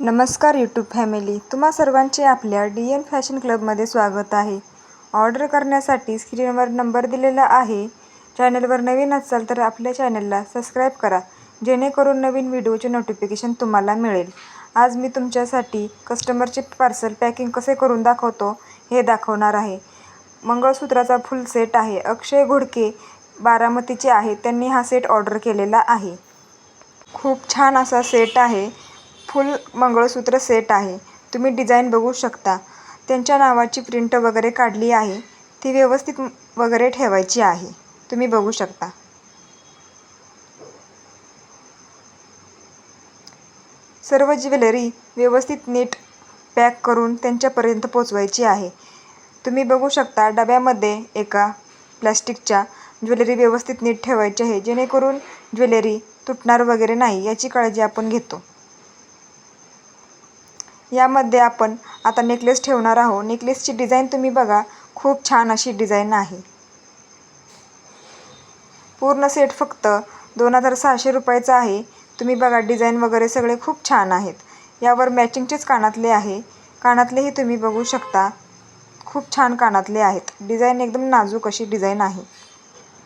नमस्कार YouTube family तुम्हा सर्वांचे आपल्या डी एन फॅशन क्लबमध्ये स्वागत आहे. ऑर्डर करण्यासाठी स्क्रीनवर नंबर दिलेला आहे. चॅनलवर नवीन असाल तर आपल्या चॅनलला सबस्क्राईब करा. जेणेकरून नवीन व्हिडिओचे नोटिफिकेशन तुम्हाला मिळेल. आज मी तुमच्यासाठी कस्टमरचे पार्सल पॅकिंग कसे करून दाखवतो हे दाखवणार आहे. मंगळसूत्राचा फुल सेट आहे. अक्षय घोडके बारामतीचे आहे. त्यांनी हा सेट ऑर्डर केलेला आहे. खूप छान असा सेट आहे. फुल मंगळसूत्र सेट आहे. तुम्ही डिझाईन बघू शकता. त्यांच्या नावाची प्रिंट वगैरे काढली आहे. ती व्यवस्थित वगैरे ठेवायची आहे. तुम्ही बघू शकता. सर्व ज्वेलरी व्यवस्थित नीट पॅक करून त्यांच्यापर्यंत पोचवायची आहे. तुम्ही बघू शकता डब्यामध्ये एका प्लॅस्टिकच्या ज्वेलरी व्यवस्थित नीट ठेवायची आहे. जेणेकरून ज्वेलरी तुटणार वगैरे नाही याची काळजी आपण घेतो. यामध्ये आपण आता नेकलेस ठेवणार आहोत. नेकलेसची डिझाईन तुम्ही बघा. खूप छान अशी डिझाईन आहे. पूर्ण सेट फक्त दोन हजार सहाशे रुपयाचा आहे. तुम्ही बघा डिझाईन वगैरे सगळे खूप छान आहेत. यावर मॅचिंगचेच कानातले आहे. कानातलेही तुम्ही बघू शकता. खूप छान कानातले आहेत. डिझाईन एकदम नाजूक अशी डिझाईन आहे.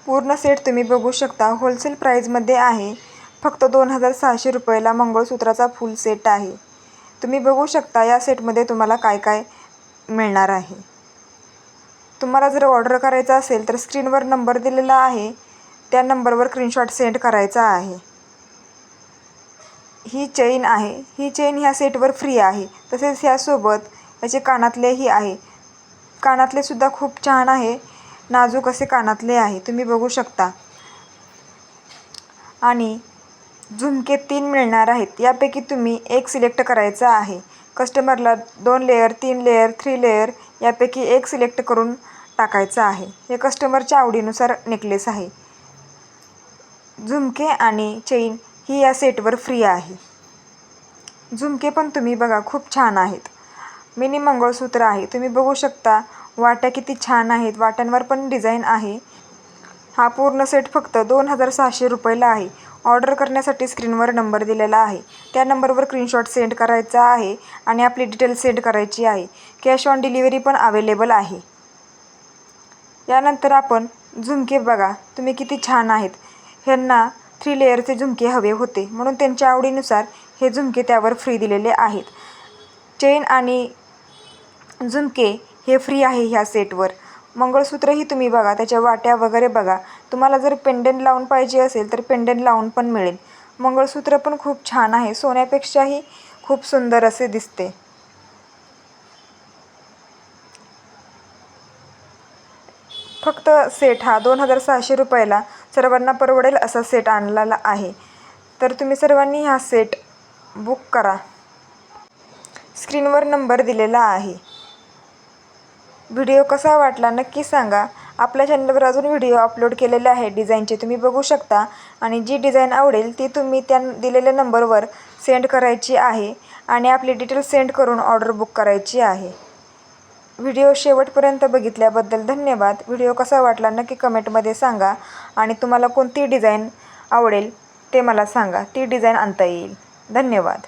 पूर्ण सेट तुम्ही बघू शकता. होलसेल प्राईजमध्ये आहे. फक्त दोन हजार सहाशे रुपयाला मंगळसूत्राचा फुल सेट आहे. तुम्ही बघू शकता या सेटमध्ये तुम्हाला काय काय मिळणार आहे. तुम्हाला जर ऑर्डर करायचा असेल तर स्क्रीनवर नंबर दिलेला आहे. त्या नंबरवर स्क्रीनशॉट सेंड करायचा आहे. ही चेन आहे. ही चेन ह्या सेटवर फ्री आहे. तसेच ह्यासोबत याचे कानातलेही आहे. कानातलेसुद्धा खूप छान आहे. नाजूक असे कानातले आहे. तुम्ही बघू शकता. आणि झुमके तीन मिळणार आहेत. यापैकी तुम्ही एक सिलेक्ट करायचा आहे. कस्टमरला दोन लेयर तीन लेयर थ्री लेयर यापैकी एक सिलेक्ट करून टाकायचं आहे. हे कस्टमरच्या आवडीनुसार नेकलेस आहे. झुमके आणि चेन ही या सेटवर फ्री आहे. झुमके पण तुम्ही बघा खूप छान आहेत. मिनी मंगळसूत्र आहे. तुम्ही बघू शकता वाट्या किती छान आहेत. वाट्यांवर पण डिझाईन आहे. हा पूर्ण सेट फक्त दोन हजार सहाशे रुपयाला आहे. ऑर्डर करण्यासाठी स्क्रीनवर नंबर दिलेला आहे. त्या नंबरवर स्क्रीनशॉट सेंड करायचा आहे आणि आपली डिटेल सेंड करायची आहे. कॅश ऑन डिलिव्हरी पण अवेलेबल आहे. यानंतर आपण झुमके बघा. तुम्ही किती छान आहेत. ह्यांना थ्री लेअरचे झुमके हवे होते. म्हणून त्यांच्या आवडीनुसार हे झुमके त्यावर फ्री दिलेले आहेत. चेन आणि झुमके हे फ्री आहे ह्या सेटवर मंगळसूत्रही तुम्ही बघा. त्याच्या वाट्या वगैरे बघा. तुम्हाला जर पेंडंट लावून पाहिजे असेल तर पेंडंट लावून पण मिळेल. मंगळसूत्र पण खूप छान आहे. सोन्यापेक्षाही खूप सुंदर असे दिसते. फक्त सेट हा दोन हजार सहाशे रुपयाला सर्वांना परवडेल असा सेट आणलेला आहे. तर तुम्ही सर्वांनी हा सेट बुक करा. स्क्रीनवर नंबर दिलेला आहे. व्हिडिओ कसा वाटला नक्की सांगा. आपल्या चॅनलवर अजून व्हिडिओ अपलोड केलेले आहे. डिझाईनचे तुम्ही बघू शकता. आणि जी डिझाईन आवडेल ती तुम्ही त्या दिलेल्या नंबरवर सेंड करायची आहे. आणि आपली डिटेल सेंड करून ऑर्डर बुक करायची आहे. व्हिडिओ शेवटपर्यंत बघितल्याबद्दल धन्यवाद. व्हिडिओ कसा वाटला नक्की कमेंटमध्ये सांगा. आणि तुम्हाला कोणती डिझाईन आवडेल ते मला सांगा. ती डिझाईन आणता येईल. धन्यवाद.